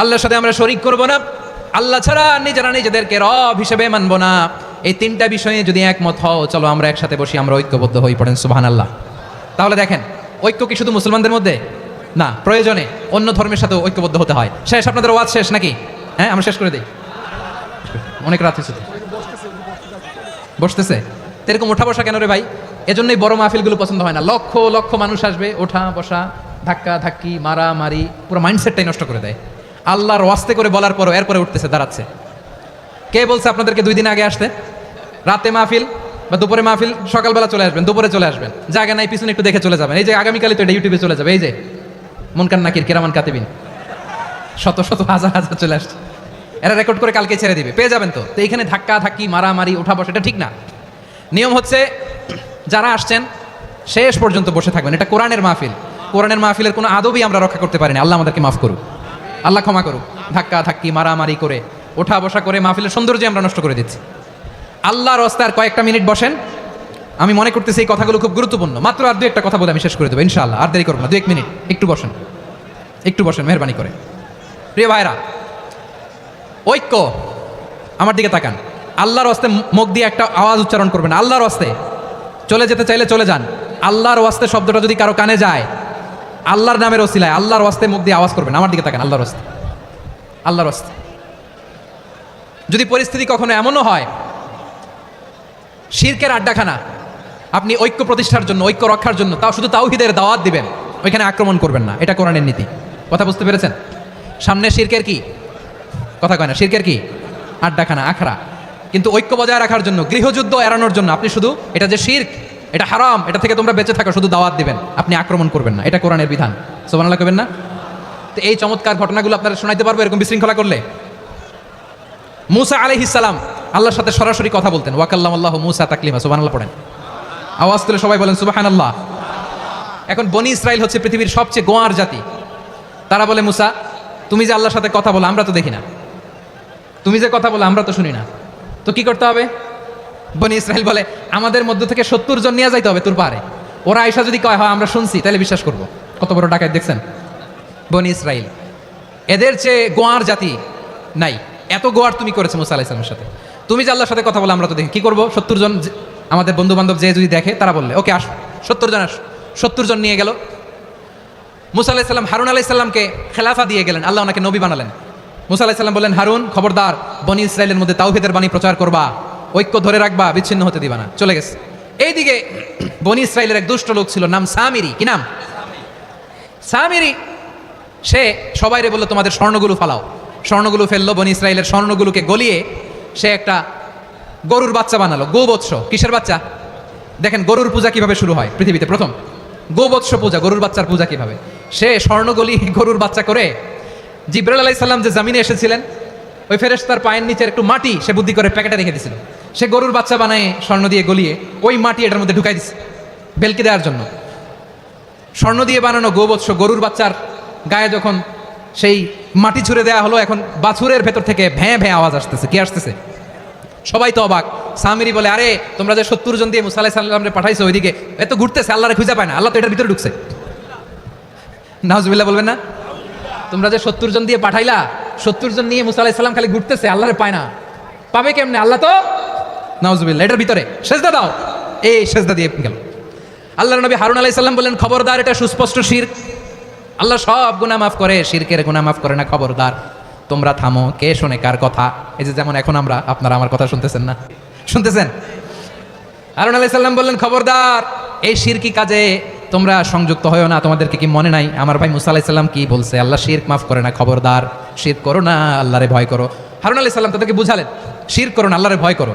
আল্লাহর সাথে আমরা শরিক করব না। আল্লাহ ছাড়া নিজেরা নিজেদেরকে রব হিসেবে মানব না। এই তিনটা বিষয়ে যদি একমত হও, চলো আমরা একসাথে বসি, আমরা ঐক্যবদ্ধ হয়ে পড়েন সুবহান আল্লাহ তাহলে দেখেন, ঐক্য কি শুধু মুসলমানদের মধ্যে? না, প্রয়োজনে অন্য ধর্মের সাথে ঐক্যবদ্ধ হতে হয়। শেষ, আপনাদের ওয়াজ শেষ নাকি? হ্যাঁ আমরা শেষ করে দিই। অনেক রাত হয়েছে বসতেছে। এরকম ওঠা বসা কেন রে ভাই? এজন্যই বড় মাহফিলগুলো পছন্দ হয় না। লক্ষ লক্ষ মানুষ আসবে, ওঠা, বসা, ধাক্কা, ধাক্কি মারা মারি পুরো মাইন্ডসেটটাই নষ্ট করে দেয়। আল্লাহর ওয়াস্তে করে বলার পরও এরপরে উঠতেছে, দাঁড়াচ্ছে। কে বলছে আপনাদেরকে দুই দিন আগে আসতে? রাতে মাহফিল বা দুপুরে মাহফিল, সকালবেলা চলে আসবেন, দুপুরে চলে আসবেন। জায়গা নাই, পিছনে একটু দেখে চলে যাবেন। এই যে আগামীকালই তো এটা ইউটিউবে চলে যাবে, এই যে মনকান নাকির, কেরামান কাতিবিন। শত শত, হাজার হাজার চলে আসছে। এরা রেকর্ড করে কালকে ছেড়ে দিবে। পেয়ে যাবেন তো। তো এইখানে ধাক্কা, ধাক্কি, মারামারি ওঠা বসা, এটা ঠিক না। নিয়ম হচ্ছে, যারা আসছেন, শেষ পর্যন্ত বসে থাকবেন। এটা কোরআনের মাহফিল। কোরআনের মাহফিলের কোনো আদবই আমরা রক্ষা করতে পারিনি। আল্লাহ আমাদেরকে মাফ করুক। আল্লাহ ক্ষমা করুক। ধাক্কা, ধাক্কি, মারামারি করে, ওঠা বসা করে মাহফিলের সৌন্দর্য আমরা নষ্ট করে দিচ্ছি। আল্লাহর রাস্তায় আর কয়েকটা মিনিট বসেন। আমি মনে করতেছি এই কথাগুলো খুব গুরুত্বপূর্ণ। মাত্র আর দু একটা কথা বলে আমি শেষ করে দেবো, ইনশাআল্লাহ। আর দেরি করব না, দু এক মিনিট। একটু বসেন। একটু বসেন, মেহরবানি করে। প্রিয় ভাইরা, ঐক্য আমার দিকে তাকান। আল্লাহর অস্তে মুখ দিয়ে একটা আওয়াজ উচ্চারণ করবেন। আল্লাহর অস্তে চলে যেতে চাইলে চলে যান। আল্লাহর ওয়াস্তে শব্দটা যদি কারও কানে যায় আল্লাহর নামের ওসিলায়, আল্লাহর ওয়াস্তে মুখ দিয়ে আওয়াজ করবেন। আমার দিকে তাকান, আল্লাহর ওয়াস্তে। আল্লাহর ওয়াস্তে। যদি পরিস্থিতি কখনো এমনও হয়, শিরকের আড্ডাখানা, আপনি ঐক্য প্রতিষ্ঠার জন্য, ঐক্য রক্ষার জন্য, তাও শুধু তাওহিদের দাওয়াত দিবেন, ওইখানে আক্রমণ করবেন না। এটা কোরআনের নীতি। কথা বুঝতে পেরেছেন? সামনে শিরকের কি? কথা কয় না, শিরকের কি? আড্ডাখানা, আখড়া। কিন্তু ঐক্য বজায় রাখার জন্য, গৃহযুদ্ধ এড়ানোর জন্য আপনি শুধু, এটা যে শির্ক এটা হারাম, এটা থেকে তোমরা বেঁচে থাকো, শুধু দাওয়াত দিবেন। আপনি আক্রমণ করবেন না, এটা কোরআনের বিধান। সোবানাল্লাহ করবেন না? তো এই চমৎকার ঘটনাগুলো আপনারা শোনাইতে পারব, এরকম বিশৃঙ্খলা করলে? মুসা আলহিসাল্লাম আল্লাহর সাথে সরাসরি কথা বলতেন। ওয়াকাল্লাম আল্লাহ মুসা তাকলিমা সুবানাল্লাহ পড়েন। আওয়াজ তুলে সবাই বলেন সুবাহান আল্লাহ এখন বনি ইসরায়েল হচ্ছে পৃথিবীর সবচেয়ে গোয়ার জাতি। তারা বলে, মুসা, তুমি যে আল্লাহর সাথে কথা বলো, আমরা তো দেখি না। তুমি যে কথা বলো, আমরা তো শুনি না। তো কি করতে হবে? বনি ইসরায়েল বলে, আমাদের মধ্য থেকে সত্তর জন নিয়ে যাইতে হবে তোর পারে ওরা আয়সা যদি কয়, হয়, আমরা শুনছি, তাহলে বিশ্বাস করব। কত বড় ডাকাত দেখছেন? বনি ইসরায়েল এদের চেয়ে গোয়ার জাতি নাই। এত গোয়ার তুমি করেছ মুসা আলাইসলামের সাথে। তুমি যে আল্লাহর সাথে কথা বলে, আমরা তো দেখি। কি করব? সত্তর জন আমাদের বন্ধু বান্ধব যে যদি দেখে, তারা বললে, ওকে, আস। সত্তর জন আস। সত্তর জন নিয়ে গেল। মুসা আলাইসাল্লাম হারুন আলাইসাল্লামকে খেলাফা দিয়ে গেলেন। আল্লাহ ওনাকে নবী বানালেন। মুসা আলাইসাল্লাম বললেন, হারুন, খবরদার, বনি ইসরায়েলের মধ্যে তাওহিদের বাণী প্রচার করবা। ঐক্য ধরে রাখবা, বিচ্ছিন্ন হতে দিবা না। চলে গেছে। এইদিকে বনি ইসরায়েলের এক দুষ্ট লোক ছিল, নাম সামিরি। কি নাম? সামিরি, সে সবাইরে বলল, তোমাদের স্বর্ণগুলো ফালাও। স্বর্ণগুলো ফেলল, বনি ইসরায়েলের স্বর্ণগুলোকে গলিয়ে সে একটা গরুর বাচ্চা বানালো। গোবৎস। কিসের বাচ্চা? দেখেন, গরুর পূজা কীভাবে শুরু হয় পৃথিবীতে? প্রথম, গোবৎস পূজা, গরুর বাচ্চার পূজা কীভাবে? সে স্বর্ণগলি গরুর বাচ্চা করে জিব্রাল আলাইসাল্লাম যে জামিনে এসেছিলেন, ওই ফেরেশ তার পায়ের নিচের একটু মাটি সে বুদ্ধি করে প্যাকেটে রেখে দিয়েছিল। সে গরুর বাচ্চা বানায় স্বর্ণ দিয়ে গলিয়ে ওই মাটি এটার মধ্যে ঢুকাই দিছে, বেলকি দেওয়ার জন্য। স্বর্ণ দিয়ে বানানো গোবৎস গরুর বাচ্চার গায়ে যখন সেই মাটি ছুঁড়ে দেওয়া হলো, এখন বাছুরের ভেতর থেকে ভ্যাঁ ভ্যাঁ আওয়াজ আসতেছে। কি আসতেছে? সবাই তো অবাক। সামিরি বলে, আরে, তোমরা যে সত্তর জন দিয়ে মুসা আলাইসাল্লামরে পাঠাইছো ওইদিকে এত ঘুরতেছে, আল্লাহরে খুঁজে পায় না, আল্লাহ তো এটার ভিতরে ঢুকছে। নাহজুবিল্লাহ বলবেন না? তোমরা যে সত্তর জন দিয়ে পাঠাইলা, সত্তর জন নিয়ে মুসা আলাইসাল্লাম খালি ঘুরতেছে, আল্লাহরে পায় না। পাবে কেমনে? আল্লাহ তো নাউজুবিল্লাহ এটার ভিতরে। সেজদা দাও। এই সেজদা দিয়ে গেল। আল্লাহর নবী হারুন আলাইসাল্লাম বললেন, খবরদার, এটা সুস্পষ্ট শির আল্লাহ সব গুনাহ মাফ করে, শিরকের গুনাহ মাফ করে না, খবরদার। তোমরা থামো, কে শোনে কার কথা? এই যে যেমন এখন আমরা, আপনারা আমার কথা শুনতেছেন না? শুনতেছেন? হারুন আলাইসাল্লাম বললেন, খবরদার, এই শিরকি কাজে তোমরা সংযুক্ত হয়েও না, তোমাদেরকে কি মনে নাই? আমার ভাই মুসা আলাইসাল্লাম কি বলছে? আল্লাহ শিরক মাফ করে না, খবরদার। শির করো না, আল্লাহরে ভয় করো। হারুন আলাইসাল্লাম তাদেরকে বুঝালেন শির করো না, আল্লাহরে ভয় করো।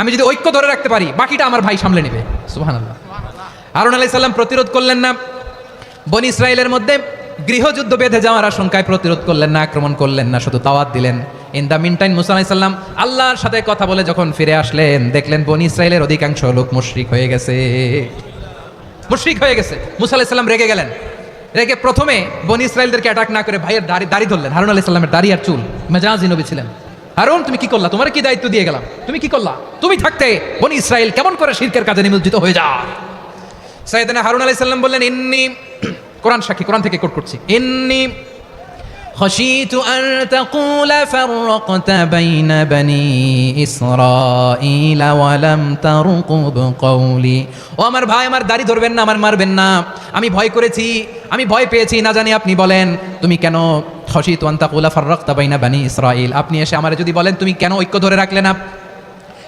আমি যদি ঐক্য ধরে রাখতে পারি, বাকিটা আমার ভাই সামলে নেবে। সুবাহ আল্লাহ হারুন আলাই সাল্লাম প্রতিরোধ করলেন না। বনি ইসরায়েলের মধ্যে গৃহযুদ্ধ বেঁধে যাওয়ার আশঙ্কায় প্রতিরোধ করলেন না, আক্রমণ করলেন না, শুধু তাওয়াত দিলেন। ইন দ্য মিন টাইম মুসা আলাইসাল্লাম আল্লাহর সাথে কথা বলে যখন ফিরে আসলেন, দেখলেন বনি ইসরায়েলের অধিকাংশ লোক মুশরিক হয়ে গেছে। মুশরিক হয়ে গেছে। মুসা আলাইসাল্লাম রেগে গেলেন। রেগে প্রথমে বনি ইসরায়েলদেরকে অ্যাটাক না করে ভাইয়ের দাড়ি দাড়ি ধরলেন। হারুন আলাইসাল্লামের দাড়ি আর চুল। মেজাজি নবী ছিলেন। হারুন, তুমি কি করলা? তোমার কি দায়িত্ব দিয়ে গেলাম? তুমি কি করলা? তুমি থাকতে বনি ইসরায়েল কেমন করে শিরকের কাজে নিমজ্জিত হয়ে যা সাইয়েদনা হারুন আলাইহিস সালাম বললেন, ইন্নি কোরআন সাক্ষী, কোরআন থেকে কোট করছি। ইন্নি خشيت أن تقول فرقت بين بني إسرائيل ولم ترقب قولي ও আমার ভাই আমার দাড়ি ধরবেন না আমার মারবেন না আমি ভয় করেছি আমি ভয় পেয়েছি না জানি আপনি বলেন তুমি কেন খসি তোয়ান্তাকুলা ফাররক্তা বাইনা বানি ইসরাইল আপনি এসে আমার যদি বলেন তুমি কেন ঐক্য ধরে রাখলে না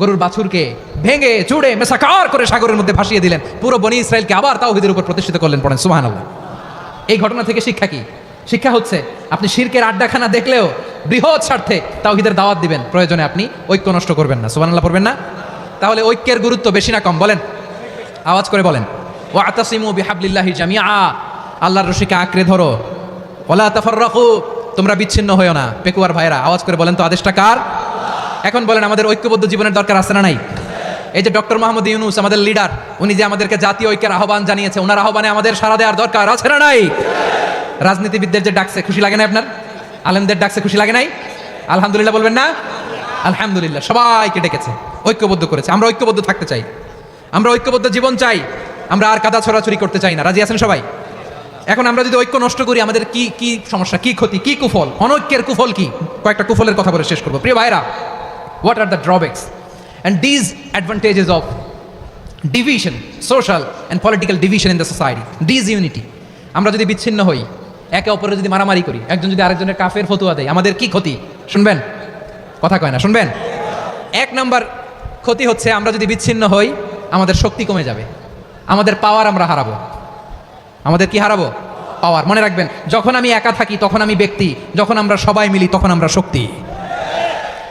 গরুর বাছুরকে ভেঙে চুড়ে মেসাকার করে সাগরের মধ্যে ভাসিয়ে দিলেন। পুরো বনি ইসরায়েলকে আবার তাওহিদের উপর প্রতিষ্ঠিত করলেন পড়েন। সুহান আল্লাহ এই ঘটনা থেকে শিক্ষা কি? শিক্ষা হচ্ছে, আপনি শিরকের আড্ডাখানা দেখলেও বৃহৎ স্বার্থে তাওহিদের দাওয়াত দিবেন। প্রয়োজনে আপনি ঐক্য নষ্ট করবেন না। সুবান আল্লাহ পড়বেন না? তাহলে ঐক্যের গুরুত্ব বেশি না কম? বলেন। আওয়াজ করে বলেন। ও আতাসিমু বিহাবলিল্লাহি জামিয়া আল্লাহর রশিকে আঁকড়ে ধরো। ওলা তাফাররাকু। তোমরা বিচ্ছিন্ন হয়েও না, পেকুয়ার ভাইরা আওয়াজ করে বলেন তো, আদেশটা কার? এখন বলেন, আমাদের ঐক্যবদ্ধ জীবনের দরকার আছে না নাই? এই যে ডক্টর মোহাম্মদ ইউনুস, আমাদের লিডার, উনি যে আমাদেরকে জাতীয় ঐক্যের আহ্বান জানিয়েছে, ওনার আহ্বানে আমাদের সারা দেওয়ার দরকার আছে না নাই? রাজনীতিবিদদের যে ডাকছে, খুশি লাগে না আপনার? আলেমদের ডাকছে, খুশি লাগে নাই? আলহামদুলিল্লাহ বলবেন না? আলহামদুলিল্লাহ, সবাইকে ডেকেছে, ঐক্যবদ্ধ করেছে। আমরা ঐক্যবদ্ধ থাকতে চাই, আমরা ঐক্যবদ্ধ জীবন চাই, আমরা আর কাদা ছড়াছড়ি করতে চাই না। রাজি আছেন সবাই? এখন আমরা যদি ঐক্য নষ্ট করি, আমাদের কি কি সমস্যা, কি ক্ষতি, কি কুফল? অনৈক্যের কুফল কি? কয়েকটা কুফলের কথা বলে শেষ করব। প্রিয় ভাইরা are the drawbacks and disadvantages of division social and political division in the society disunity আমরা যদি বিচ্ছিন্ন হই, একে অপরের যদি মারামারি করি, একজন যদি আরেকজনের কাফের ফতুয়া দেয়, আমাদের কি ক্ষতি? শুনবেন? কথা কয় না, শুনবেন? এক নাম্বার ক্ষতি হচ্ছে আমরা যদি বিচ্ছিন্ন হই, আমাদের শক্তি কমে যাবে। আমাদের পাওয়ার আমরা হারাবো। আমাদের কি হারাবো? পাওয়ার মনে রাখবেন, যখন আমি একা থাকি, তখন আমি ব্যক্তি। যখন আমরা সবাই মিলি, তখন আমরা শক্তি।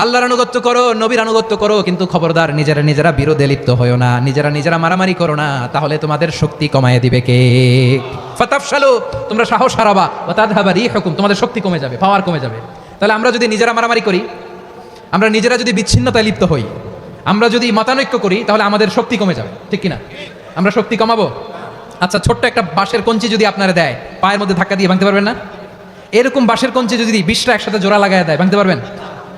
আল্লাহর আনুগত্য করো, নবীর আনুগত্য করো, কিন্তু খবরদার নিজেরা নিজেরা বিরোধে লিপ্ত হয়েও না, নিজেরা নিজেরা মারামারি করো না, তাহলে তোমাদের শক্তি কমায় দিবে কে? ফতাফশালু, তোমরা সাহস হারাবা ও তাদহাবা রি হুকুম তোমাদের শক্তি কমে যাবে পাওয়ার কমে যাবে। তাহলে আমরা যদি নিজেরা মারামারি করি, আমরা নিজেরা যদি বিচ্ছিন্নতায় লিপ্ত হই, আমরা যদি মতানৈক্য করি, তাহলে আমাদের শক্তি কমে যাবে, ঠিক কিনা? আমরা শক্তি কমাবো? আচ্ছা ছোট্ট একটা বাঁশের কঞ্চি যদি আপনারা দেয়, পায়ের মধ্যে ধাক্কা দিয়ে ভাঙতে পারবেন না? এরকম বাঁশের কঞ্চি যদি বিশটা একসাথে জোড়া লাগায় দেয়, ভাঙতে পারবেন?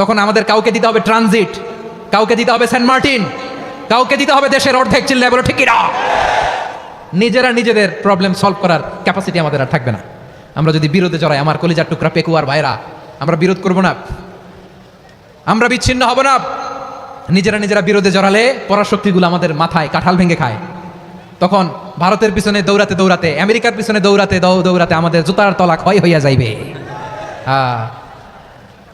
তখন আমাদের কাউকে দিতে হবে ট্রানজিট কাউকে দিতে হবে সেন্ট মার্টিন কাউকে দিতে হবে দেশের অর্ধেক চিল্লায় বলো নিজেরা নিজেদের প্রবলেম সলভ করার ক্যাপাসিটি আমাদের আর থাকবে না। আমরা যদি বিরোধে জড়াই আমার কলিজার টুকরা পেকুয়ার ভাইরা আমরা বিরোধ করব না। আমরা বিচ্ছিন্ন হব না। নিজেরা নিজেরা বিরোধে জড়ালে পরাশক্তিগুলো আমাদের মাথায় কাঁঠাল ভেঙে খায়। তখন ভারতের পিছনে দৌড়াতে দৌড়াতে আমেরিকার পিছনে দৌড়াতে দৌড়াতে আমাদের জুতার তলা ক্ষয় হইয়া যাইবে। আহ,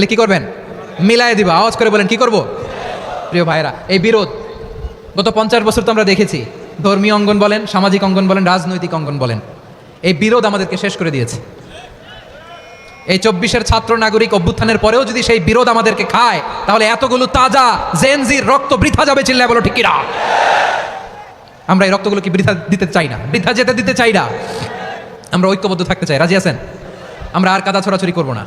তাহলে কি করবেন? মিলাই দিবা, আওয়াজ করে বলেন, কি করব? প্রিয় ভাইরা এই বিরোধ গত পঞ্চাশ বছর তো আমরা দেখেছি। ধর্মীয় অঙ্গন বলেন, সামাজিক অঙ্গন বলেন, রাজনৈতিক অঙ্গন বলেন। এই বিরোধ আমাদেরকে শেষ করে দিয়েছে। এই চব্বিশের ছাত্র নাগরিক অভ্যুত্থানের পরেও যদি সেই বিরোধ আমাদেরকে খায়, তাহলে এতগুলো তাজা জেনজির রক্ত বৃথা যাবে, চিল্লায় বলো, ঠিক আমরা এই রক্তগুলো কি বৃথা দিতে চাই না? বৃথা যেতে দিতে চাই না। আমরা ঐক্যবদ্ধ থাকতে চাই। রাজি আছেন? আমরা আর কাদা ছড়াছড়ি করব না।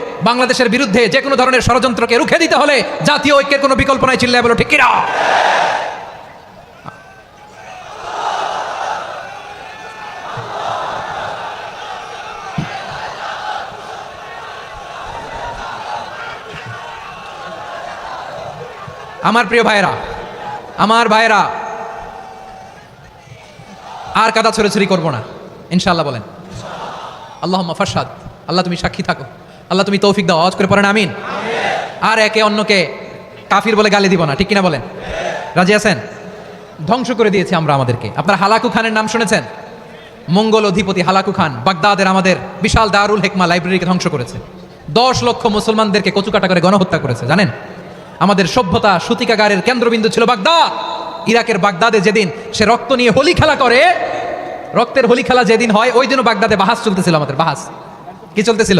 বাংলাদেশের বিরুদ্ধে যে কোনো ধরনের ষড়যন্ত্রকে রুখে দিতে হলে জাতীয় ঐক্যের কোনো বিকল্প নাই চিল্লায় বলো, ঠিক আমার প্রিয় ভাইরা আমার ভাইরা আর কাদা ছড়াছড়ি করব না। ইনশাল্লাহ বলেন। আল্লাহ ফাসাদ আল্লাহ তুমি সাক্ষী থাকো। আল্লাহ তুমি তৌফিক দাও, আওয়াজ করে পড়েন, আমিন। আর একে অন্যকে কাফির বলে গালি দিব না, ঠিক কিনা বলেন? রাজি আছেন? ধ্বংস করে দিয়েছি আমরা আমাদেরকে। আপনার হালাকু খানের নাম শুনেছেন? মঙ্গল অধিপতি হালাকু খান, বাগদাদের আমাদের বিশাল দারুল হেকমা লাইব্রেরিকে ধ্বংস করেছে। দশ লক্ষ মুসলমানদেরকে কচুকাটা করে গণহত্যা করেছে, জানেন? আমাদের সভ্যতা সূতিকাগারের কেন্দ্রবিন্দু ছিল বাগদাদ। ইরাকের বাগদাদে যেদিন সে রক্ত নিয়ে হোলি খেলা করে, রক্তের হোলি খেলা যেদিন হয়, ওই দিনও বাগদাদে বাহাস চলতেছিল আমাদের, বাহাস। কি চলতেছিল?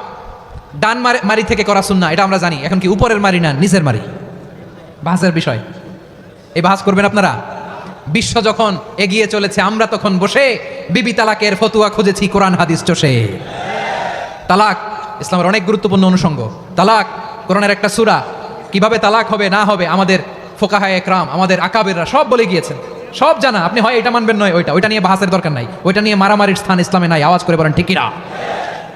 ডান মারি- থেকে করা শুননা এটা আমরা জানি। এখন কি উপরের মারি না নিচের মারি? বাহাসের বিষয়। এই বাহাস করবেন আপনারা? বিশ্ব যখন এগিয়ে চলেছে, আমরা তখন বসে বিবি তালাকের ফতুয়া খুঁজেছি, কোরআন, হাদিস চষে। তালাক, ইসলামের অনেক গুরুত্বপূর্ণ অনুষঙ্গ। তালাক, কোরআনের একটা সূরা। কীভাবে তালাক হবে, না হবে, আমাদের ফোকাহায় একরাম, আমাদের আকাবেররা সব বলে গিয়েছেন। সব জানা, আপনি হয় এটা মানবেন, নয় ওইটা। ওইটা নিয়ে বাহাসের দরকার নাই। ওইটা নিয়ে মারামারির স্থান ইসলামে নাই, আওয়াজ করে বলেন ঠিকিরা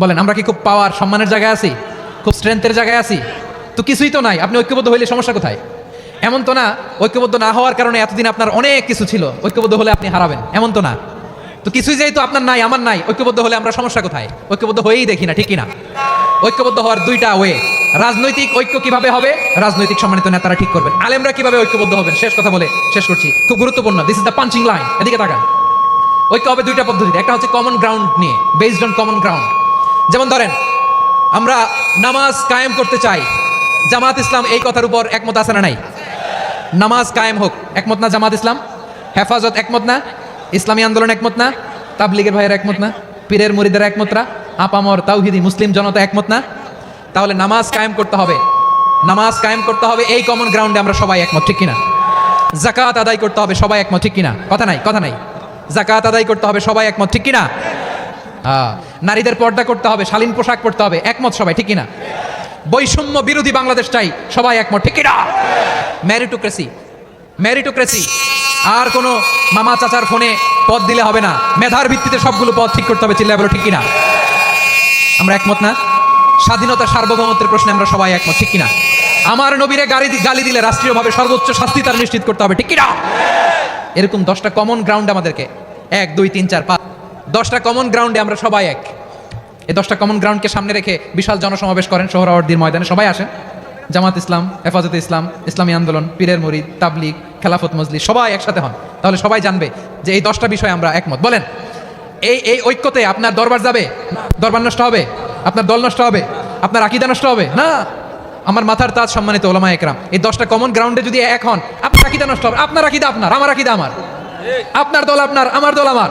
বলেন, আমরা কি খুব পাওয়ার সম্মানের জায়গায় আছি? খুব স্ট্রেংথের জায়গায় আছি? তো কিছুই তো নাই। আপনি ঐক্যবদ্ধ হইলে সমস্যা কোথায়? এমন তো না, ঐক্যবদ্ধ না হওয়ার কারণে এতদিন আপনার অনেক কিছু ছিল। ঐক্যবদ্ধ হলে আপনি হারাবেন। এমন তো না। তো কিছুই যেহেতু আপনার নাই, আমার নাই, ঐক্যবদ্ধ হলে আমরা সমস্যা কোথায়? ঐক্যবদ্ধ হয়েই দেখি না ঠিকই না ঐক্যবদ্ধ হওয়ার দুইটা ওয়ে রাজনৈতিক ঐক্য কীভাবে হবে? রাজনৈতিক সম্মানিত নেতারা ঠিক করবেন। আলেমরা কীভাবে ঐক্যবদ্ধ হবেন? শেষ কথা বলে শেষ করছি। খুব গুরুত্বপূর্ণ। This is the punching line এদিকে তাকান। ঐক্য হবে দুইটা পদ্ধতিতে। একটা হচ্ছে কমন গ্রাউন্ড নিয়ে বেসড অন কমন গ্রাউন্ড যেমন ধরেন, আমরা নামাজ কায়েম করতে চাই। জামাত ইসলাম এই কথার উপর একমত আছে না নাই? নামাজ কায়েম হোক, একমত না জামাত ইসলাম? হেফাজত একমত না? ইসলামী আন্দোলন একমত না? তাবলিগের ভাইয়ের একমত না? পীরের মরিদের একমত না? আপামর তাওহিদি মুসলিম জনতা একমত না? তাহলে নামাজ কায়েম করতে হবে। নামাজ কায়েম করতে হবে এই কমন গ্রাউন্ডে আমরা সবাই একমত, ঠিক কিনা? জাকাত আদায় করতে হবে, সবাই একমত, ঠিক কিনা? কথা নাই কথা নাই। জাকাত আদায় করতে হবে, সবাই একমত, ঠিক কিনা? নারীদের পর্দা করতে হবে, শালীন পোশাক পড়তে হবে। একমত সবাই, ঠিক কিনা? বৈষম্য বিরোধী বাংলাদেশ চাই সবাই একমত, ঠিক কিনা? ম্যারিটোক্রেসি ম্যারিটোক্রেসি আর কোনো মামা চাচার ফোনে পদ দিলে হবে না। মেধার ভিত্তিতে সবগুলো পদ ঠিক করতে হবে, চিল্লায় বলো, ঠিক কিনা? আমরা একমত না? স্বাধীনতা সার্বভৌমত্বের প্রশ্নে আমরা সবাই একমত, ঠিক কিনা? আমার নবীরে গাড়ি গালি দিলে রাষ্ট্রীয়ভাবে সর্বোচ্চ শাস্তি তার নিশ্চিত করতে হবে, ঠিক কিনা? এরকম দশটা কমন গ্রাউন্ড আমাদেরকে। এক, দুই, তিন, চার, পাঁচ। দশটা কমন গ্রাউন্ডে আমরা সবাই এক। এই দশটা কমন গ্রাউন্ডকে সামনে রেখে বিশাল জনসমাবেশ করেন সোহরাওয়ার্দির ময়দানে। সবাই আসেন। জামাত ইসলাম, হেফাজতে ইসলাম, ইসলামী আন্দোলন, পীরের মরিদ, তাবলিগ, খেলাফত মজলি সবাই একসাথে হন। তাহলে সবাই জানবে যে এই দশটা বিষয়ে আমরা একমত। বলেন, এই এই ঐক্যতে আপনার দরবার যাবে? দরবার নষ্ট হবে? আপনার দল নষ্ট হবে? আপনার আকিদা নষ্ট হবে? না। আমার মাথার তাজ সম্মানিত ওলামা একরাম এই দশটা কমন গ্রাউন্ডে যদি এক হন, আপনার আকিদা নষ্ট হবে। আপনার আকিদা আপনার, আমার আকিদা আমার। আপনার দল আপনার, আমার দল আমার।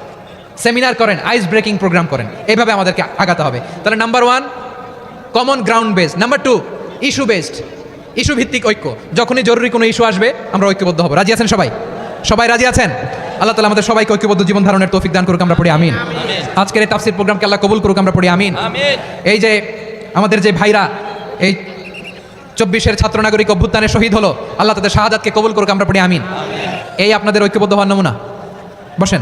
সেমিনার করেন আইস ব্রেকিং প্রোগ্রাম করেন। এইভাবে আমাদেরকে আগাতে হবে। তাহলে number one common ground based number two issue based issue ভিত্তিক ঐক্য। যখনই জরুরি কোনো ইস্যু আসবে আমরা ঐক্যবদ্ধ হব। রাজি আছেন সবাই? সবাই রাজি আছেন? আল্লাহ তালা আমাদের সবাইকে ঐক্যবদ্ধ জীবন ধারণের তৌফিক দান করুক আমরা পড়ি আমিন। আজকের এই তাফসির প্রোগ্রামকে আল্লাহ কবুল করুক আমরা পড়ি আমিন। এই যে আমাদের যে ভাইরা এই চব্বিশের ছাত্র নাগরিক অভ্যুত্থানে শহীদ হলো আল্লাহ তাদের শাহাদাতকে কবুল করুক আমরা পড়ি আমিন। এই আপনাদের ঐক্যবদ্ধ হওয়ার নমুনা। বসেন।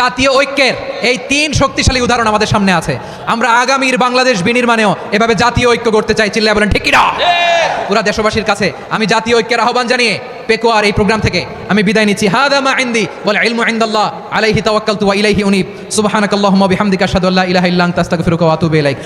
জাতীয় ঐক্যের এই তিন শক্তিশালী উদাহরণ আমাদের সামনে আছে। আমরা আগামীর বাংলাদেশ বিনির্মাণেও এভাবে জাতীয় ঐক্য করতে চাই চিল্লা বলেন, ঠিক না পুরা দেশবাসীর কাছে আমি জাতীয় ঐক্যের আহ্বান জানিয়ে পেকোয়ার এই প্রোগ্রাম থেকে আমি বিদায় নিচ্ছি। হাদা মা ইনদি ওয়াল ইলমু ইনদাল্লাহ। আলাইহি তাওয়াক্কালতু ওয়া ইলাইহি উনীব। সুবহানাকাল্লাহুম্মা বিহামদিকা আশহাদু আল্লা ইলাহা ইল্লা আনতা আস্তাগফিরুকা ওয়া আতুবু ইলাইক।